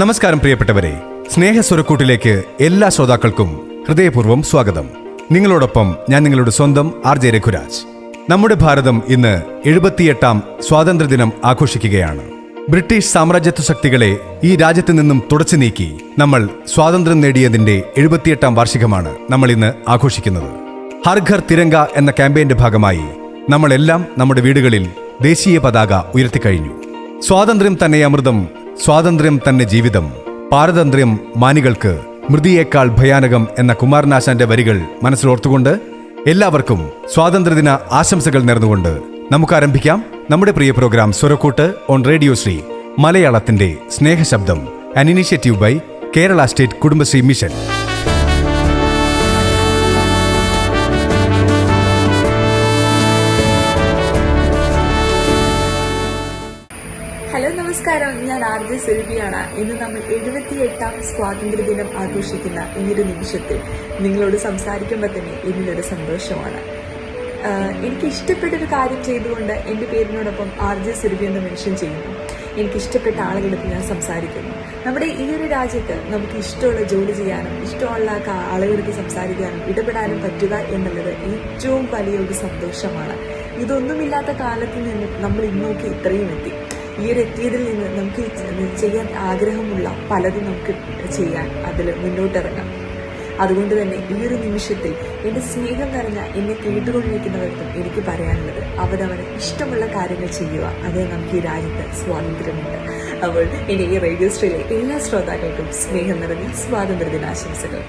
നമസ്കാരം പ്രിയപ്പെട്ടവരെ. സ്നേഹസ്വരക്കൂട്ടിലേക്ക് എല്ലാ ശ്രോതാക്കൾക്കും ഹൃദയപൂർവം സ്വാഗതം. നിങ്ങളോടൊപ്പം ഞാൻ നിങ്ങളുടെ സ്വന്തം ആർ ജെ രഘുരാജ്. നമ്മുടെ ഭാരതം ഇന്ന് എഴുപത്തിയെട്ടാം സ്വാതന്ത്ര്യദിനം ആഘോഷിക്കുകയാണ്. ബ്രിട്ടീഷ് സാമ്രാജ്യത്വ ശക്തികളെ ഈ രാജ്യത്ത് നിന്നും തുടച്ചു നീക്കി നമ്മൾ സ്വാതന്ത്ര്യം നേടിയതിന്റെ എഴുപത്തിയെട്ടാം വാർഷികമാണ് നമ്മൾ ഇന്ന് ആഘോഷിക്കുന്നത്. ഹർ ഘർ തിരങ്ക എന്ന ക്യാമ്പയിന്റെ ഭാഗമായി നമ്മളെല്ലാം നമ്മുടെ വീടുകളിൽ ദേശീയ പതാക ഉയർത്തിക്കഴിഞ്ഞു സ്വാതന്ത്ര്യം തന്നെ അമൃതം സ്വാതന്ത്ര്യം തന്നെ ജീവിതം പാരതന്ത്ര്യം മാനികൾക്ക് മൃതിയേക്കാൾ ഭയാനകം എന്ന കുമാരനാശാന്റെ വരികൾ മനസ്സിലോർത്തുകൊണ്ട് എല്ലാവർക്കും സ്വാതന്ത്ര്യദിന ആശംസകൾ നേർന്നുകൊണ്ട് നമുക്ക് ആരംഭിക്കാം നമ്മുടെ പ്രിയ program Swarakkoottu on radio Sree മലയാളത്തിന്റെ സ്നേഹശബ്ദം an initiative by Kerala state Kudumbashree mission. Hello നമസ്കാരം. ഞാൻ ആർ ജെ സുരഭിയാണ് ഇന്ന് നമ്മൾ എഴുപത്തിയെട്ടാം സ്വാതന്ത്ര്യ ദിനം ആഘോഷിക്കുന്ന ഈ ഒരു നിമിഷത്തിൽ നിങ്ങളോട് സംസാരിക്കുമ്പോൾ തന്നെ എന്നിലൊരു സന്തോഷമാണ്. എനിക്ക് ഇഷ്ടപ്പെട്ട ഒരു കാര്യം ചെയ്തുകൊണ്ട് എന്റെ പേരിനോടൊപ്പം ആർ ജെ സുരഭി എന്ന് മെൻഷൻ ചെയ്യുന്നു. എനിക്ക് ഇഷ്ടപ്പെട്ട ആളുകളെടുത്ത് ഞാൻ സംസാരിക്കുന്നു. നമ്മുടെ ഈ ഒരു രാജ്യത്ത് നമുക്ക് ഇഷ്ടമുള്ള ജോലി ചെയ്യാനും ഇഷ്ടമുള്ള ആളുകൾക്ക് സംസാരിക്കാനും ഇടപെടാനും പറ്റുക എന്നുള്ളത് ഏറ്റവും വലിയൊരു സന്തോഷമാണ്. ഇതൊന്നുമില്ലാത്ത കാലത്ത് നിന്ന് നമ്മൾ ഇന്നോക്കി ഇത്രയും എത്തി. ഈ ഒരു എത്തിയതിൽ നിന്ന് നമുക്ക് ചെയ്യാൻ ആഗ്രഹമുള്ള പലതും നമുക്ക് ചെയ്യാൻ അതിൽ മുന്നോട്ടിറങ്ങാം. അതുകൊണ്ട് തന്നെ ഈ ഒരു നിമിഷത്തിൽ എന്റെ സ്നേഹം നിറഞ്ഞ എന്നെ കേട്ടുകൊണ്ടിരിക്കുന്നവർക്കും എനിക്ക് പറയാനുള്ളത് അവരവന് ഇഷ്ടമുള്ള കാര്യങ്ങൾ ചെയ്യുക. അത് നമുക്ക് ഈ രാജ്യത്ത് സ്വാതന്ത്ര്യമുണ്ട്. അപ്പോൾ ഇനി ഈ റേഡിയോ സ്റ്റേയിലെ എല്ലാ ശ്രോതാക്കൾക്കും സ്നേഹം നിറഞ്ഞ സ്വാതന്ത്ര്യ ദിനാശംസകൾ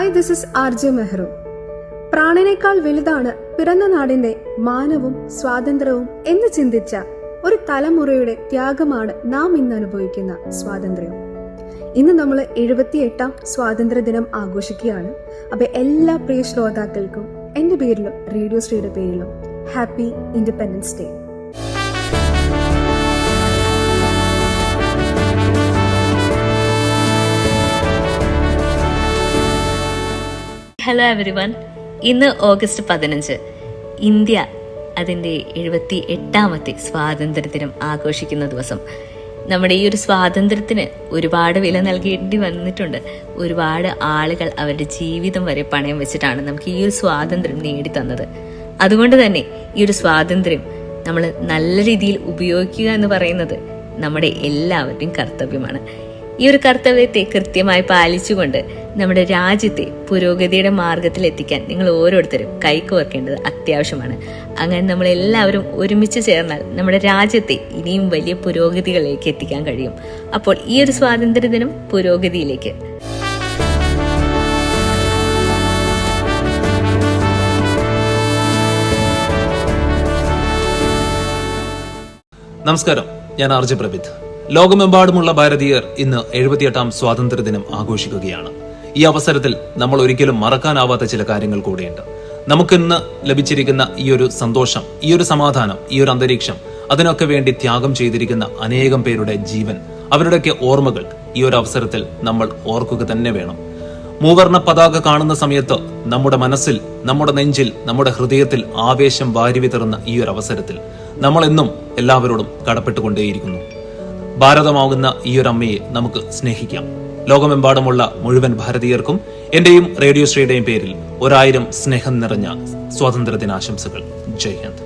hi this is R J Mehru പ്രാണനേക്കാൾ വലുതാണ് പിറന്ന നാടിന്റെ മാനവും സ്വാതന്ത്ര്യവും എന്ന് ചിന്തിച്ച ഒരു തലമുറയുടെ ത്യാഗമാണ് നാം ഇന്ന് അനുഭവിക്കുന്ന സ്വാതന്ത്ര്യം. ഇന്ന് നമ്മൾ എഴുപത്തിയെട്ടാം സ്വാതന്ത്ര്യ ദിനം ആഘോഷിക്കുകയാണ്. അപ്പൊ എല്ലാ പ്രിയ ശ്രോതാക്കൾക്കും എന്റെ പേരിലും റേഡിയോ ശ്രീയുടെ പേരിലും happy independence day hello everyone ഇന്ന് ഓഗസ്റ്റ് പതിനഞ്ച്. ഇന്ത്യ അതിന്റെ എഴുപത്തി എട്ടാമത്തെ സ്വാതന്ത്ര്യദിനം ആഘോഷിക്കുന്ന ദിവസം. നമ്മുടെ ഈ ഒരു സ്വാതന്ത്ര്യത്തിന് ഒരുപാട് വില നൽകേണ്ടി വന്നിട്ടുണ്ട്. ഒരുപാട് ആളുകൾ അവരുടെ ജീവിതം വരെ പണയം വെച്ചിട്ടാണ് നമുക്ക് ഈ ഒരു സ്വാതന്ത്ര്യം നേടിത്തന്നത്. അതുകൊണ്ട് തന്നെ ഈ ഒരു സ്വാതന്ത്ര്യം നമ്മൾ നല്ല രീതിയിൽ ഉപയോഗിക്കുക എന്ന് പറയുന്നത് നമ്മുടെ എല്ലാവരുടെയും കർത്തവ്യമാണ്. ഈ ഒരു കർത്തവ്യത്തെ കൃത്യമായി പാലിച്ചുകൊണ്ട് നമ്മുടെ രാജ്യത്തെ പുരോഗതിയുടെ മാർഗത്തിൽ എത്തിക്കാൻ നിങ്ങൾ ഓരോരുത്തരും കൈക്കോർക്കേണ്ടത് അത്യാവശ്യമാണ്. അങ്ങനെ നമ്മൾ എല്ലാവരും ഒരുമിച്ച് ചേർന്നാൽ നമ്മുടെ രാജ്യത്തെ ഇനിയും വലിയ പുരോഗതികളിലേക്ക് എത്തിക്കാൻ കഴിയും. അപ്പോൾ ഈ ഒരു സ്വാതന്ത്ര്യ ദിനം പുരോഗതിയിലേക്ക്. നമസ്കാരം. ഞാൻ ആർജി പ്രഭിത് ലോകമെമ്പാടുമുള്ള ഭാരതീയർ ഇന്ന് എഴുപത്തിയെട്ടാം സ്വാതന്ത്ര്യ ദിനം ആഘോഷിക്കുകയാണ്. ഈ അവസരത്തിൽ നമ്മൾ ഒരിക്കലും മറക്കാനാവാത്ത ചില കാര്യങ്ങൾ കൂടിയുണ്ട്. നമുക്കിന്ന് ലഭിച്ചിരിക്കുന്ന ഈ ഒരു സന്തോഷം ഈ ഒരു സമാധാനം ഈ ഒരു അന്തരീക്ഷം അതിനൊക്കെ വേണ്ടി ത്യാഗം ചെയ്തിരിക്കുന്ന അനേകം പേരുടെ ജീവൻ അവരുടെയൊക്കെ ഓർമ്മകൾ ഈ ഒരു അവസരത്തിൽ നമ്മൾ ഓർക്കുക തന്നെ വേണം. മൂവർണ പതാക കാണുന്ന സമയത്ത് നമ്മുടെ മനസ്സിൽ നമ്മുടെ നെഞ്ചിൽ നമ്മുടെ ഹൃദയത്തിൽ ആവേശം വാരി വിതറുന്ന ഈ ഒരു അവസരത്തിൽ നമ്മൾ എന്നും എല്ലാവരോടും കടപ്പെട്ടുകൊണ്ടേയിരിക്കുന്നു. ഭാരതമാകുന്ന ഈ ഒരു അമ്മയെ നമുക്ക് സ്നേഹിക്കാം. ലോകമെമ്പാടുമുള്ള മുഴുവൻ ഭാരതീയർക്കും എന്റെയും റേഡിയോ ശ്രീയുടെയും പേരിൽ ഒരായിരം സ്നേഹം നിറഞ്ഞ സ്വാതന്ത്ര്യ ദിനാശംസകൾ ജയ് ഹിന്ദ്.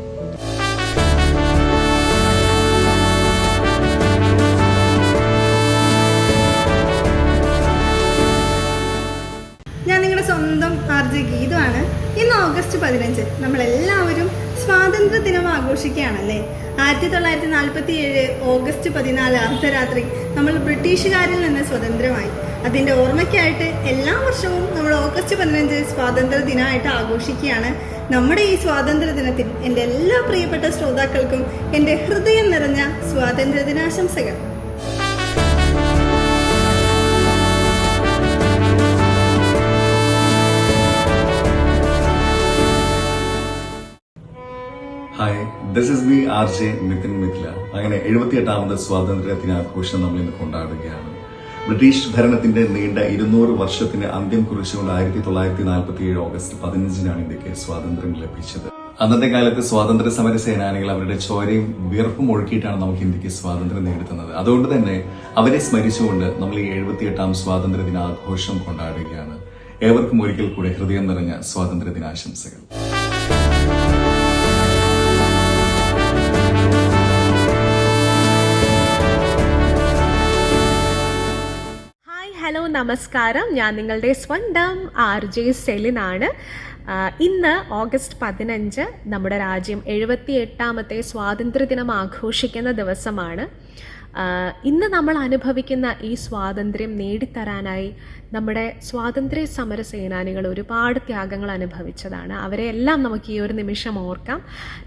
ഞാൻ നിങ്ങളുടെ സ്വന്തം ആർ ജെ ഗീതുവാണ് ഇന്ന് ഓഗസ്റ്റ് പതിനഞ്ച്. നമ്മളെല്ലാവരും സ്വാതന്ത്ര്യ ദിനം ആഘോഷിക്കുകയാണല്ലേ? ആയിരത്തി തൊള്ളായിരത്തി നാൽപ്പത്തി ഏഴ് ഓഗസ്റ്റ് പതിനാല് അർദ്ധരാത്രി നമ്മൾ ബ്രിട്ടീഷുകാരിൽ നിന്ന് സ്വതന്ത്രമായി. അതിന്റെ ഓർമ്മയ്ക്കായിട്ട് എല്ലാ വർഷവും നമ്മൾ ഓഗസ്റ്റ് പതിനഞ്ച് സ്വാതന്ത്ര്യ ദിനമായിട്ട് ആഘോഷിക്കുകയാണ്. നമ്മുടെ ഈ സ്വാതന്ത്ര്യ ദിനത്തിൽ എന്റെ എല്ലാ പ്രിയപ്പെട്ട ശ്രോതാക്കൾക്കും എന്റെ ഹൃദയം നിറഞ്ഞ സ്വാതന്ത്ര്യ ദിനാശംസകൾ hi this is B R J Nithin Mithila അങ്ങനെ എഴുപത്തിയെട്ടാമത് സ്വാതന്ത്ര്യ ദിനാഘോഷം നമ്മൾ ഇന്ന് കൊണ്ടാടുകയാണ്. ബ്രിട്ടീഷ് ഭരണത്തിന്റെ നീണ്ട ഇരുന്നൂറ് വർഷത്തിന് അന്ത്യം കുറിച്ചുകൊണ്ട് ആയിരത്തി തൊള്ളായിരത്തി നാൽപ്പത്തി ഏഴ് ഓഗസ്റ്റ് പതിനഞ്ചിനാണ് ഇന്ത്യയ്ക്ക് സ്വാതന്ത്ര്യം ലഭിച്ചത്. അന്നത്തെ കാലത്ത് സ്വാതന്ത്ര്യ സമര സേനാനികൾ അവരുടെ ചോരയും വിയർപ്പും ഒഴുക്കിയിട്ടാണ് നമുക്ക് ഇന്ത്യയ്ക്ക് സ്വാതന്ത്ര്യം നേടിത്തന്നത്. അതുകൊണ്ട് തന്നെ അവരെ സ്മരിച്ചുകൊണ്ട് നമ്മൾ ഈ എഴുപത്തിയെട്ടാം സ്വാതന്ത്ര്യ ദിനാഘോഷം കൊണ്ടാടുകയാണ്. ഏവർക്കും ഒരിക്കൽ കൂടെ ഹൃദയം നിറഞ്ഞ സ്വാതന്ത്ര്യ ദിനാശംസകൾ നമസ്കാരം. ഞാൻ നിങ്ങളുടെ സ്വന്തം ആർ ജെ സെലിനാണ്. ഇന്ന് ഓഗസ്റ്റ് പതിനഞ്ച് നമ്മുടെ രാജ്യം എഴുപത്തി എട്ടാമത്തെ സ്വാതന്ത്ര്യദിനം ആഘോഷിക്കുന്ന ദിവസമാണ്. ഇന്ന് നമ്മൾ അനുഭവിക്കുന്ന ഈ സ്വാതന്ത്ര്യം നേടിത്തരാനായി നമ്മുടെ സ്വാതന്ത്ര്യ സമര സേനാനികൾ ഒരുപാട് ത്യാഗങ്ങൾ അനുഭവിച്ചതാണ്. അവരെ എല്ലാം നമുക്ക് ഈ ഒരു നിമിഷം ഓർക്കാം.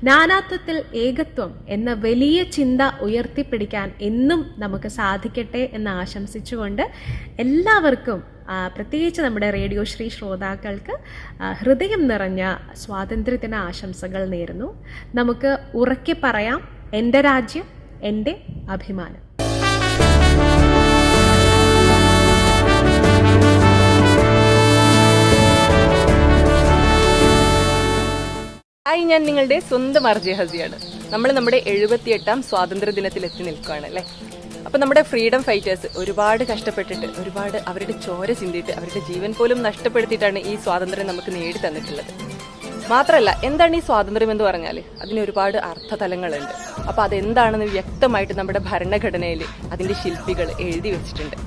നാനാത്വത്തിൽ ഏകത്വം എന്ന വലിയ ചിന്ത ഉയർത്തിപ്പിടിക്കാൻ എന്നും നമുക്ക് സാധിക്കട്ടെ എന്ന് ആശംസിച്ചുകൊണ്ട് എല്ലാവർക്കും പ്രത്യേകിച്ച് നമ്മുടെ റേഡിയോ ശ്രീ ശ്രോതാക്കൾക്ക് ഹൃദയം നിറഞ്ഞ സ്വാതന്ത്ര്യത്തിന് ആശംസകൾ നേരുന്നു. നമുക്ക് ഉറക്കെ പറയാം എന്റെ രാജ്യം എന്റെ അഭിമാനം. ഹായ് ഞാൻ നിങ്ങളുടെ സ്വന്തം അർജി ഹസിയാണ്. നമ്മൾ നമ്മുടെ എഴുപത്തിയെട്ടാം സ്വാതന്ത്ര്യ ദിനത്തിൽ എത്തി നിൽക്കുകയാണ് അല്ലേ? അപ്പോൾ നമ്മുടെ ഫ്രീഡം ഫൈറ്റേഴ്സ് ഒരുപാട് കഷ്ടപ്പെട്ടിട്ട് ഒരുപാട് അവരുടെ ചോര ചിന്തിയിട്ട് അവരുടെ ജീവൻ പോലും നഷ്ടപ്പെടുത്തിയിട്ടാണ് ഈ സ്വാതന്ത്ര്യം നമുക്ക് നേടി തന്നിട്ടുള്ളത് മാത്രമല്ല എന്താണ് ഈ സ്വാതന്ത്ര്യം എന്ന് പറഞ്ഞാൽ അതിന് ഒരുപാട് അർത്ഥതലങ്ങളുണ്ട്. അപ്പോൾ അതെന്താണെന്ന് വ്യക്തമായിട്ട് നമ്മുടെ ഭരണഘടനയിൽ അതിന്റെ ശില്പികൾ എഴുതി വെച്ചിട്ടുണ്ട്.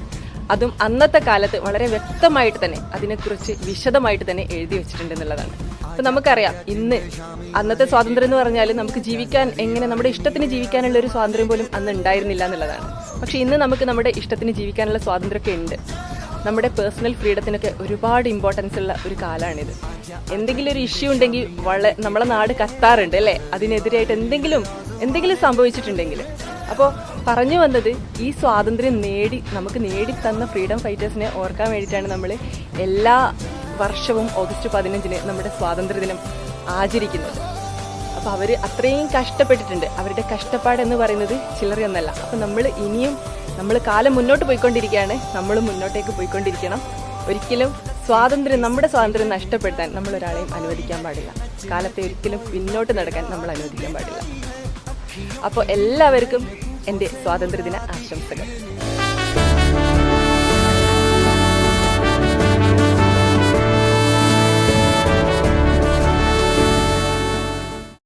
അതും അന്നത്തെ കാലത്ത് വളരെ വ്യക്തമായിട്ട് തന്നെ അതിനെക്കുറിച്ച് വിശദമായിട്ട് തന്നെ എഴുതി വെച്ചിട്ടുണ്ട് എന്നുള്ളതാണ്. അപ്പൊ നമുക്കറിയാം ഇന്ന് അന്നത്തെ സ്വാതന്ത്ര്യം എന്ന് പറഞ്ഞാൽ നമുക്ക് ജീവിക്കാൻ എങ്ങനെ നമ്മുടെ ഇഷ്ടത്തിന് ജീവിക്കാനുള്ള ഒരു സ്വാതന്ത്ര്യം പോലും അന്ന് ഉണ്ടായിരുന്നില്ല എന്നുള്ളതാണ്. പക്ഷെ ഇന്ന് നമുക്ക് നമ്മുടെ ഇഷ്ടത്തിന് ജീവിക്കാനുള്ള സ്വാതന്ത്ര്യമൊക്കെ ഉണ്ട്. നമ്മുടെ പേഴ്സണൽ ഫ്രീഡത്തിനൊക്കെ ഒരുപാട് ഇമ്പോർട്ടൻസ് ഉള്ള ഒരു കാലമാണിത് എന്തെങ്കിലും ഒരു ഇഷ്യൂ ഉണ്ടെങ്കിൽ വളരെ നമ്മളെ നാട് കത്താറുണ്ട് അല്ലേ? അതിനെതിരായിട്ട് എന്തെങ്കിലും എന്തെങ്കിലും സംഭവിച്ചിട്ടുണ്ടെങ്കിൽ. അപ്പോൾ പറഞ്ഞു വന്നത് ഈ സ്വാതന്ത്ര്യം നേടി നമുക്ക് നേടി തന്ന ഫ്രീഡം ഫൈറ്റേഴ്സിനെ ഓർക്കാൻ വേണ്ടിയിട്ടാണ് നമ്മൾ എല്ലാ വർഷവും ഓഗസ്റ്റ് പതിനഞ്ചിന് നമ്മുടെ സ്വാതന്ത്ര്യദിനം ആചരിക്കുന്നത്. അപ്പോൾ അവർ അത്രയും കഷ്ടപ്പെട്ടിട്ടുണ്ട്. അവരുടെ കഷ്ടപ്പാട് എന്ന് പറയുന്നത് ചിലറിയൊന്നല്ല അപ്പോൾ നമ്മൾ ഇനിയും നമ്മൾ കാലം മുന്നോട്ട് പോയിക്കൊണ്ടിരിക്കുകയാണ്. നമ്മൾ മുന്നോട്ടേക്ക് പോയിക്കൊണ്ടിരിക്കണം. ഒരിക്കലും സ്വാതന്ത്ര്യം നമ്മുടെ സ്വാതന്ത്ര്യം നഷ്ടപ്പെടുത്താൻ നമ്മൾ ഒരാളെയും അനുവദിക്കാൻ പാടില്ല. കാലത്തെ ഒരിക്കലും പിന്നോട്ട് നടക്കാൻ നമ്മൾ അനുവദിക്കാൻ പാടില്ല. അപ്പോൾ എല്ലാവർക്കും എന്റെ സ്വാതന്ത്ര്യദിന ആശംസകൾ.